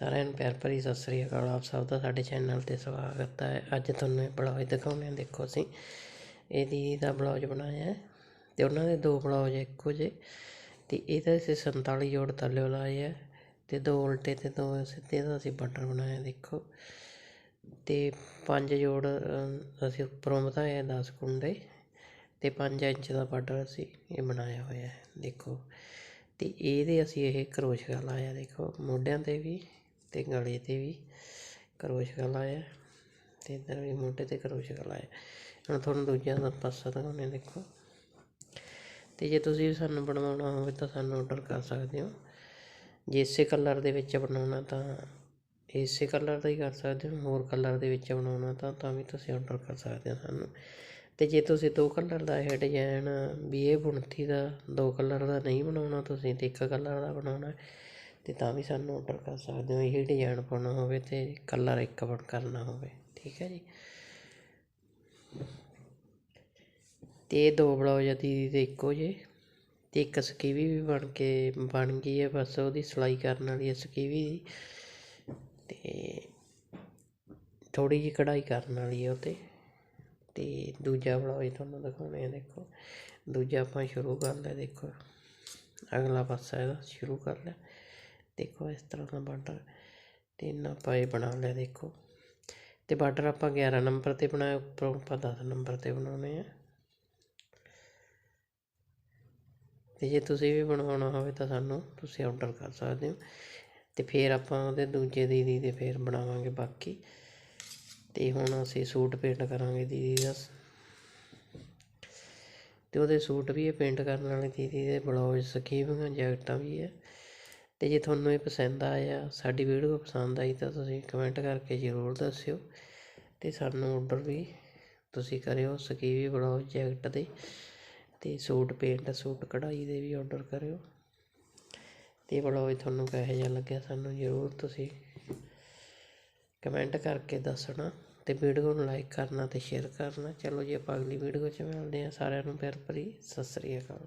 ਸਾਰਿਆਂ ਨੂੰ ਪਿਆਰ ਭਰੀ ਸਤਿ ਸ੍ਰੀ ਅਕਾਲ। ਆਪ ਸਭ ਦਾ ਸਾਡੇ ਚੈਨਲ ਤੇ ਸਵਾਗਤ ਹੈ। ਅੱਜ ਤੁਹਾਨੂੰ ਇਹ ਬਲੌਜ ਦਿਖਾਉਂਦੇ ਹਾਂ। ਦੇਖੋ ਅਸੀਂ ਇਹ ਦੀਦੀ ਦਾ ਬਲੌਜ ਬਣਾਇਆ ਹੈ ਤੇ ਉਹਨਾਂ ਦੇ ਦੋ ਬਲੌਜ ਇੱਕੋ ਜਿਹੇ ਤੇ ਇਹਦਾ ਅਸੀਂ 47 ਜੋੜ ਥੱਲੇ ਲਾਏ ਹੈ ਤੇ ਦੋ ਉਲਟੇ ਤੇ ਦੋ ਸਿੱਧੇ ਦਾ ਅਸੀਂ ਬਟਨ ਬਣਾਇਆ ਦੇਖੋ ਤੇ ਪੰਜ ਜੋੜ ਅਸੀਂ ਉੱਪਰੋਂ ਵਧਾਏ 10 ਕੁੰਡੇ ਤੇ 5 ਇੰਚ ਦਾ ਬਾਰਡਰ ਅਸੀਂ ਇਹ ਬਣਾਇਆ ਹੋਇਆ ਹੈ। ਦੇਖੋ ਤੇ ਇਹਦੇ ਅਸੀਂ ਇਹ ਕਰੋਸ਼ੀਆ ਲਾਇਆ। ਦੇਖੋ ਮੋਢਿਆਂ ਤੇ ਵੀ ਅਤੇ ਗਲੇ ਤੇ ਵੀ ਕਰੋਸ਼ੀਆ ਲਾਇਆ ਤੇ ਇੱਧਰ ਵੀ ਮੋਢੇ ਤੇ ਕਰੋਸ਼ੀਆ ਲਾਇਆ ਹੁਣ ਤੁਹਾਨੂੰ ਦੂਜਾ ਦਾ ਪਾਸਾ ਦਿਖਾਉਂਦੇ ਦੇਖੋ। ਅਤੇ ਜੇ ਤੁਸੀਂ ਵੀ ਸਾਨੂੰ ਬਣਵਾਉਣਾ ਹੋਵੇ ਤਾਂ ਸਾਨੂੰ ਔਡਰ ਕਰ ਸਕਦੇ ਹੋ। ਜੇ ਇਸੇ ਕਲਰ ਦੇ ਵਿੱਚ ਬਣਾਉਣਾ ਤਾਂ ਇਸੇ ਕਲਰ ਦਾ ਹੀ ਕਰ ਸਕਦੇ ਹੋ, ਹੋਰ ਕਲਰ ਦੇ ਵਿੱਚ ਬਣਾਉਣਾ ਤਾਂ ਤਾਂ ਵੀ ਤੁਸੀਂ ਔਡਰ ਕਰ ਸਕਦੇ ਹੋ ਸਾਨੂੰ। ਅਤੇ ਜੇ ਤੁਸੀਂ ਦੋ ਕਲਰ ਦਾ ਇਹ ਡਿਜ਼ਾਈਨ ਵੀ ਇਹ ਬੁਣਤੀ ਦਾ ਦੋ ਕਲਰ ਦਾ ਨਹੀਂ ਬਣਾਉਣਾ, ਤੁਸੀਂ ਤੇ ਇੱਕ ਕਲਰ ਦਾ ਬਣਾਉਣਾ। ਅਤੇ ਤਾਂ ਵੀ ਸਾਨੂੰ ਔਡਰ ਕਰ ਸਕਦੇ ਹੋ, ਇਹ ਡਿਜ਼ਾਇਨ ਪਾਉਣਾ ਹੋਵੇ ਅਤੇ ਕਲਰ ਇੱਕ ਬਣ ਕਰਨਾ ਹੋਵੇ, ਠੀਕ ਹੈ ਜੀ। ਅਤੇ ਇਹ ਦੋ ਬਲਾਊਜ ਆ ਦੀਦੀ ਦੇ ਇੱਕੋ ਜਿਹੇ ਅਤੇ ਇੱਕ ਸਕੀਵੀ ਵੀ ਬਣ ਕੇ, ਬਣ ਗਈ ਹੈ ਬਸ ਉਹਦੀ ਸਿਲਾਈ ਕਰਨ ਵਾਲੀ ਹੈ ਸਕੀਵੀ ਦੀ। ਅਤੇ ਥੋੜ੍ਹੀ ਜਿਹੀ ਕਢਾਈ ਕਰਨ ਵਾਲੀ ਹੈ ਉਹ 'ਤੇ, ਤੇ ਦੂਜਾ ਬਲੌਜ ਤੁਹਾਨੂੰ ਦਿਖਾਉਣੇ ਆ ਦੇਖੋ। ਦੂਜਾ ਆਪਾਂ ਸ਼ੁਰੂ ਕਰ ਲਿਆ ਦੇਖੋ, ਅਗਲਾ ਪਾਸਾ ਇਹਦਾ ਸ਼ੁਰੂ ਕਰ ਲਿਆ। ਦੇਖੋ ਇਸ ਤਰ੍ਹਾਂ ਦਾ ਬਾਰਡਰ ਤੇ ਇਹਨਾਂ ਆਪਾਂ ਇਹ ਬਣਾ ਲਿਆ ਦੇਖੋ। ਤੇ ਬਾਰਡਰ ਆਪਾਂ 11 ਨੰਬਰ ਤੇ ਬਣਾਇਆ, ਉੱਪਰੋਂ ਆਪਾਂ 10 ਨੰਬਰ ਤੇ ਬਣਾਉਣੇ ਆ। ਤੇ ਜੇ ਤੁਸੀਂ ਵੀ ਬਣਵਾਉਣਾ ਹੋਵੇ ਤਾਂ ਸਾਨੂੰ ਤੁਸੀਂ ਆਰਡਰ ਕਰ ਸਕਦੇ ਹੋ। ਤੇ ਫਿਰ ਆਪਾਂ ਉਹਦੇ ਦੂਜੇ ਦੀਦੀ ਦੇ ਫਿਰ ਬਣਾਵਾਂਗੇ ਬਾਕੀ। ਤੇ ਹੁਣ ਅਸੀਂ ਸੂਟ ਪੇਂਟ ਕਰਾਂਗੇ ਦੀਦੀ ਦਾ। ਤੇ ਉਹਦੇ ਸੂਟ ਵੀ ਇਹ ਪੇਂਟ ਕਰਨ ਵਾਲੇ ਦੀਦੀ ਦੇ ਬਲੌਜ ਸਕੀਵੀਆਂ ਜੈਕਟਾਂ ਵੀ ਹੈ। ਅਤੇ ਜੇ ਤੁਹਾਨੂੰ ਇਹ ਪਸੰਦ ਆਇਆ, ਸਾਡੀ ਵੀਡੀਓ ਪਸੰਦ ਆਈ ਤਾਂ ਤੁਸੀਂ ਕਮੈਂਟ ਕਰਕੇ ਜ਼ਰੂਰ ਦੱਸਿਓ ਅਤੇ ਸਾਨੂੰ ਔਡਰ ਵੀ ਤੁਸੀਂ ਕਰਿਓ, ਸਕੀਵੀ ਬਲੌਜ ਜੈਕਟ ਦੇ ਅਤੇ ਸੂਟ ਪੇਂਟ ਸੂਟ ਕਢਾਈ ਦੇ ਵੀ ਔਡਰ ਕਰਿਓ ਅਤੇ ਬਲੌਜ ਤੁਹਾਨੂੰ ਕਿਹੋ ਜਿਹਾ ਲੱਗਿਆ ਸਾਨੂੰ ਜ਼ਰੂਰ ਤੁਸੀਂ ਕਮੈਂਟ ਕਰਕੇ ਦੱਸਣਾ ਅਤੇ ਵੀਡੀਓ ਨੂੰ ਲਾਈਕ ਕਰਨਾ ਅਤੇ ਸ਼ੇਅਰ ਕਰਨਾ। ਚਲੋ ਜੀ ਆਪਾਂ ਅਗਲੀ ਵੀਡੀਓ 'ਚ ਮਿਲਦੇ ਹਾਂ। ਸਾਰਿਆਂ ਨੂੰ ਪਿਆਰ ਭਰੀ, ਸਤਿ ਸ੍ਰੀ ਅਕਾਲ।